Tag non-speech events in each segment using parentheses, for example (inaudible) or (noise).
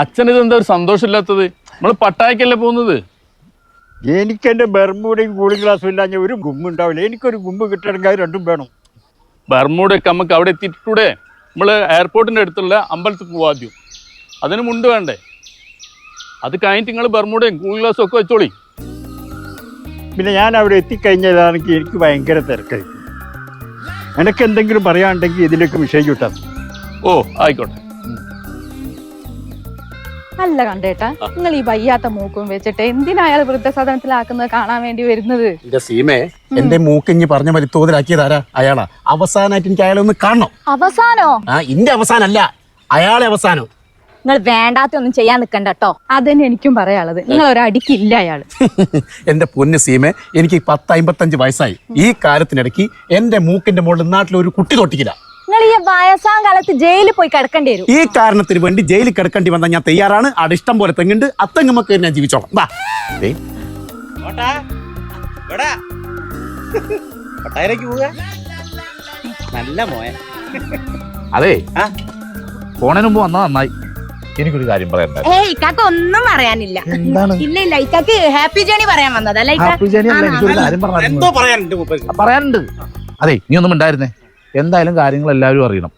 അച്ഛൻ ഇതെന്താ ഒരു സന്തോഷമില്ലാത്തത്? നമ്മൾ പട്ടായക്കല്ലേ പോകുന്നത്? എനിക്ക് എന്റെ ബർമൂടയും കൂളിംഗ് ഗ്ലാസ്സും ഇല്ലാഞ്ഞ ഒരു ഗുമ്പ് ഉണ്ടാവില്ല. എനിക്കൊരു ഗുമ്പ് കിട്ടണമെങ്കിൽ അത് രണ്ടും വേണം. ബർമൂടൊക്കെ നമുക്ക് അവിടെ എത്തിയിട്ടൂടെ? നമ്മൾ എയർപോർട്ടിന്റെ അടുത്തുള്ള അമ്പലത്തിൽ പോവാദ്യം അതിന് മുണ്ട് വേണ്ടേ? അത് കഴിഞ്ഞിട്ട് നിങ്ങൾ ബർമൂടയും കൂളിംഗ് ഗ്ലാസും ഒക്കെ വെച്ചോളി. പിന്നെ ഞാൻ അവിടെ എത്തിക്കഴിഞ്ഞതാണെങ്കിൽ എനിക്ക് ഭയങ്കര തിരക്കായി എനിക്ക് എന്തെങ്കിലും പറയാനുണ്ടെങ്കിൽ ഇതിലേക്ക് മെസ്സേജ് വിട്ടാൽ ഓ ആയിക്കോട്ടെ. അല്ല കണ്ടേട്ടാ നിങ്ങൾ ഈ വയ്യാത്ത മൂക്കും വെച്ചിട്ട് എന്തിനാ അയാൾ വൃദ്ധസദനത്തിലാക്കുന്നത് കാണാൻ വേണ്ടി വരുന്നത്? എന്റെ സീമേ എന്റെ മൂക്കിഞ്ഞ് പറഞ്ഞ മതി തോതിലാക്കിയതാരാ? അയാളാ. അവസാനായിട്ട് എനിക്ക് അയാളെ ഒന്ന് കാണണം. അവസാനോ? ആ ഇന്റെ അവസാനല്ല അയാളെ അവസാനം. നിങ്ങൾ വേണ്ടാത്ത ഒന്നും ചെയ്യാൻ നിൽക്കണ്ട കേട്ടോ അതന്നെ എനിക്കും പറയാനുള്ളത്. നിങ്ങൾ ഒരടിക്കില്ല അയാൾ. (laughs) എന്റെ പൊന്ന് സീമെ എനിക്ക് പത്ത് അമ്പത്തഞ്ച് വയസ്സായി. ഈ കാലത്തിനിടയ്ക്ക് എന്റെ മൂക്കിന്റെ മുകളിൽ നാട്ടിൽ ഒരു കുട്ടി തൊട്ടിക്കില്ല. നിങ്ങൾ ഈ വയസ്സാം കാലത്ത് ജയിലിൽ പോയി കിടക്കേണ്ടി വരും. ഈ കാരണത്തിന് വേണ്ടി ജയിലിൽ കിടക്കേണ്ടി വന്നാൽ ഞാൻ തയ്യാറാണ്. അവിടെ ഇഷ്ടം പോലെ തെങ്ങുണ്ട്. അത്തങ്ങമ്മക്ക് ഞാൻ ജീവിച്ചോളാം. വാ നല്ല മോയ അതെ. പോണതിന് മുമ്പ് വന്നാ നന്നായി. എനിക്കൊരു കാര്യം പറയണ്ട ഏയ് ഇക്കാക്ക് ഒന്നും പറയാനില്ല. ഇല്ല ഇല്ല. ഇക്കാക്ക് ഹാപ്പി ജേണി പറയാൻ വന്നതല്ല പറയാനുണ്ട് അതെ നീ ഒന്നും ഉണ്ടായിരുന്നേ എന്തായാലും കാര്യങ്ങൾ എല്ലാവരും അറിയണം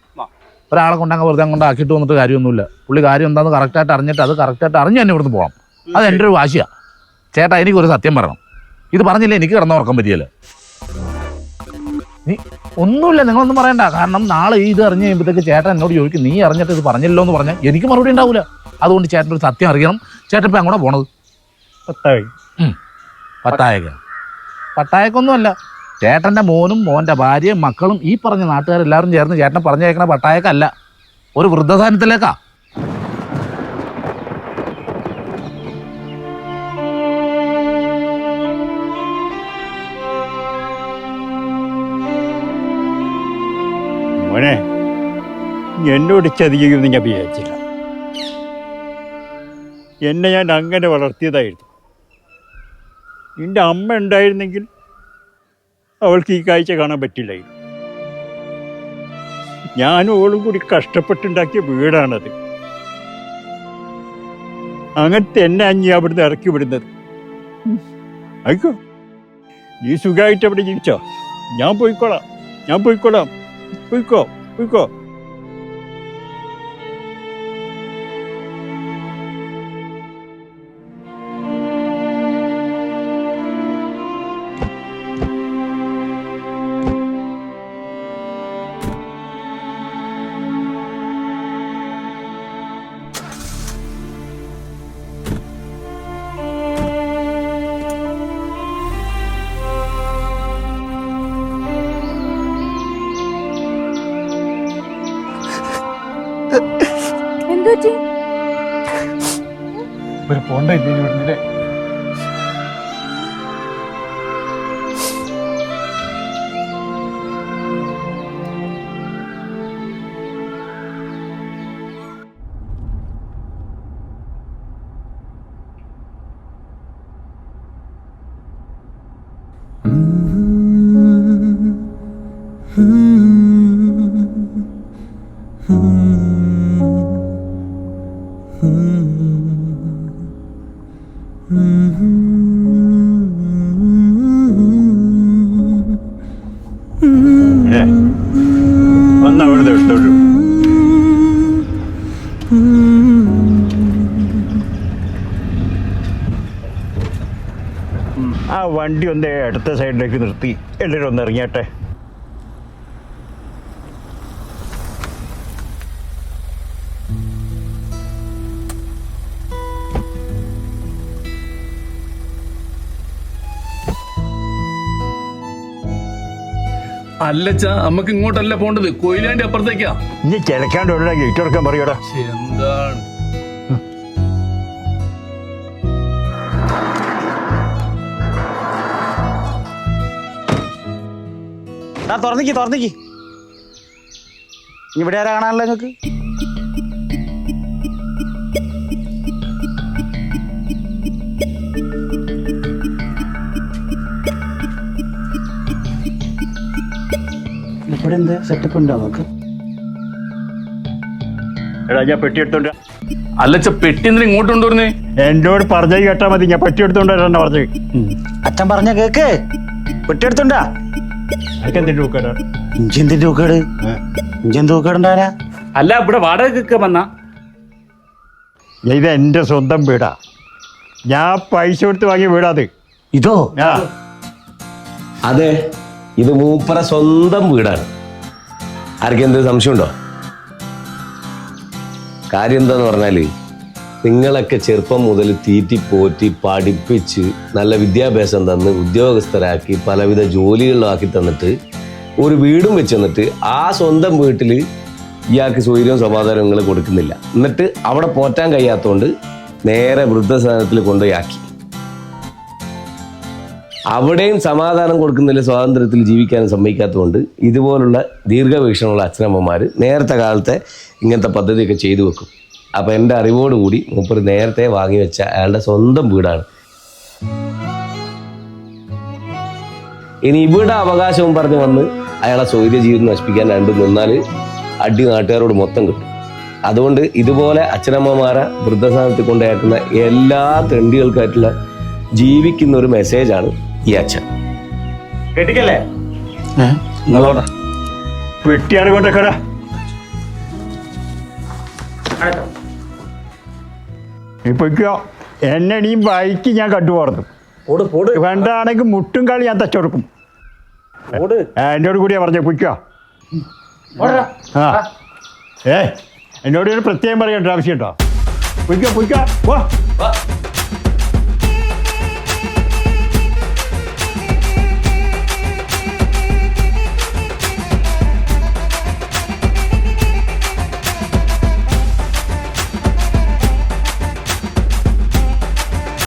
ഒരാളെ കൊണ്ടങ്ങ് വെറുതെ കൊണ്ട് ആക്കിയിട്ട് വന്നിട്ട് കാര്യമൊന്നുമില്ല. പുള്ളി കാര്യം എന്താന്ന് കറക്റ്റായിട്ട് അറിഞ്ഞിട്ട് അത് കറക്റ്റായിട്ട് അറിഞ്ഞ് തന്നെ ഇവിടുന്ന് പോകണം അത് എന്റെ ഒരു വാശിയാ. ചേട്ടാ എനിക്കൊരു സത്യം പറയണം. ഇത് പറഞ്ഞില്ലേ എനിക്ക് കിടന്ന ഉറക്കം പറ്റിയല്ല? നീ ഒന്നുമില്ല നിങ്ങളൊന്നും പറയണ്ട. കാരണം നാളെ ഈ ഇത് അറിഞ്ഞ് കഴിയുമ്പോഴത്തേക്ക് ചേട്ടൻ എന്നോട് ചോദിക്കും നീ അറിഞ്ഞിട്ട് ഇത് പറഞ്ഞല്ലോ എന്ന് പറഞ്ഞാൽ എനിക്ക് മറുപടി ഉണ്ടാവില്ല അതുകൊണ്ട് ചേട്ടൻ ഒരു സത്യം അറിയണം. ചേട്ടൻ ഇപ്പം അങ്ങോട്ട് പോണത്? പത്തായി പട്ടായക പട്ടായക്കൊന്നുമല്ല ചേട്ടന്റെ മോനും മോന്റെ ഭാര്യയും മക്കളും ഈ പറഞ്ഞ നാട്ടുകാരെല്ലാവരും ചേർന്ന് ചേട്ടനെ പറഞ്ഞേക്കണ പട്ടായക്കല്ല. ഒരു വൃദ്ധസാനത്തിലേക്കാ മോനെ എന്നോട് ചതിക്കുമെന്ന് ഞാൻ വിചാരിച്ചില്ല. എന്നെ ഞാൻ അങ്ങനെ വളർത്തിയതായിരുന്നു. എന്റെ അമ്മ ഉണ്ടായിരുന്നെങ്കിൽ അവൾക്ക് ഈ കാഴ്ച കാണാൻ പറ്റില്ലായിരുന്നു. ഞാനും ഓളും കൂടി കഷ്ടപ്പെട്ടുണ്ടാക്കിയ വീടാണത്. അങ്ങനത്തെ എന്നെ അഞ്ഞി അവിടുന്ന് ഇറക്കി വിടുന്നത്. ആയിക്കോ. നീ സുഖമായിട്ട് അവിടെ ജീവിച്ചോ? ഞാൻ പോയിക്കോളാം. ഞാൻ പോയിക്കോളാം. പോയിക്കോ പോയിക്കോ. പറ്റി? ഇവർ പോണ്ടേ ഇല്ലേ ഇവിടുന്ന് ആ വണ്ടി ഒന്ന് അടുത്ത സൈഡിലേക്ക് നിർത്തി. എല്ലാവരും ഒന്ന് ഇറങ്ങിയാട്ടെ. അല്ലച്ചാ നമുക്ക് ഇങ്ങോട്ടല്ല പോണ്ടത്. കൊയിലാണ്ടി അപ്പുറത്തേക്കാ. നീ കിഴക്കാണ്ട് ഉള്ള ഗേറ്റ് തുറക്കാൻ പറയൂടാ എന്താണ്? തുറന്നിക്കി തുറന്നിക്ക്. ഇവിടെ ആരാ കാണാനല്ലോ നിങ്ങൾക്ക്? ഇവിടെ എന്താ സെറ്റപ്പ് ഉണ്ടോ നമുക്ക് എടാ ഞാൻ പെട്ടി എടുത്തോണ്ട് അല്ലച്ച പെട്ടി എന്തിനാ ഇങ്ങോട്ട് കൊണ്ടുവരുന്നേ? എന്നോട് പറഞ്ഞ കേട്ടാ മതി. ഞാൻ പെട്ടി എടുത്തോണ്ട് പറഞ്ഞത് അച്ഛൻ പറഞ്ഞ കേക്ക്. പെട്ടി എടുത്തോണ്ടാ. എന്തിന്റെ നോക്കാനാ ഇഞ്ചെന്തിന്റെ തൂക്കേട്? ഇഞ്ചെന്ത് തൂക്കേടുണ്ടാരാ അല്ല ഇവിടെ വാടകയ്ക്കൊക്കെ വന്ന. ഇത് എന്റെ സ്വന്തം വീടാ. ഞാൻ പൈസ കൊടുത്ത് വാങ്ങിയ വീടാ ഇതോ? അതെ ഇത് മൂപ്പറ സ്വന്തം വീടാണ്. ആർക്കെന്ത് സംശയമുണ്ടോ? കാര്യം എന്താന്ന് പറഞ്ഞാൽ നിങ്ങളൊക്കെ ചെറുപ്പം മുതൽ തീറ്റി പോറ്റി പഠിപ്പിച്ച് നല്ല വിദ്യാഭ്യാസം തന്ന് ഉദ്യോഗസ്ഥരാക്കി പലവിധ ജോലികളിലാക്കി തന്നിട്ട് ഒരു വീടും വെച്ച് തന്നിട്ട് ആ സ്വന്തം വീട്ടിൽ ഇയാൾക്ക് സ്വൈര്യവും സമാധാനങ്ങൾ കൊടുക്കുന്നില്ല. എന്നിട്ട് അവിടെ പോറ്റാൻ കഴിയാത്തതുകൊണ്ട് നേരെ വൃദ്ധസാധനത്തിൽ കൊണ്ടുപോയി ആക്കി. അവിടെയും സമാധാനം കൊടുക്കുന്നില്ല സ്വാതന്ത്ര്യത്തിൽ ജീവിക്കാൻ സമ്മതിക്കാത്തതുകൊണ്ട് ഇതുപോലുള്ള ദീർഘവീക്ഷണമുള്ള അച്ഛനമ്മമാർ നേരത്തെ കാലത്തെ ഇങ്ങനത്തെ പദ്ധതിയൊക്കെ ചെയ്തു വെക്കും. അപ്പം എന്റെ അറിവോടുകൂടി മൂപ്പർ നേരത്തെ വാങ്ങി വെച്ച അയാളുടെ സ്വന്തം വീടാണ്. ഇനി ഇവിടെ അവകാശവും പറഞ്ഞ് വന്ന് അയാളെ സ്വൈര്യ ജീവിതം നശിപ്പിക്കാൻ രണ്ടും നിന്നാൽ അടി നാട്ടുകാരോട് മൊത്തം കിട്ടും. അതുകൊണ്ട് ഇതുപോലെ അച്ഛനമ്മമാരെ വൃദ്ധസ്ഥാനത്തിൽ കൊണ്ടേക്കുന്ന എല്ലാ തെണ്ടികൾക്കായിട്ടുള്ള ജീവിക്കുന്ന ഒരു മെസ്സേജാണ് ഈ അച്ഛൻ. കേട്ടിക്കല്ലേ? നിങ്ങളോടാ പെട്ടിയാണ് കൊണ്ടേക്കടാ എന്നെ നീ ബൈക്ക് ഞാൻ കണ്ടുപോർന്നു വേണ്ടാണെങ്കിൽ മുട്ടും കളി ഞാൻ തച്ചെടുക്കും. എന്നോട് കൂടിയാ പറഞ്ഞ പൊയ്ക്കോ. ആ. ഏ എന്നോട് ഒരു പ്രത്യേകം പറയേണ്ട ആവശ്യമുണ്ടോ? കുയ്ക്കോ പോ.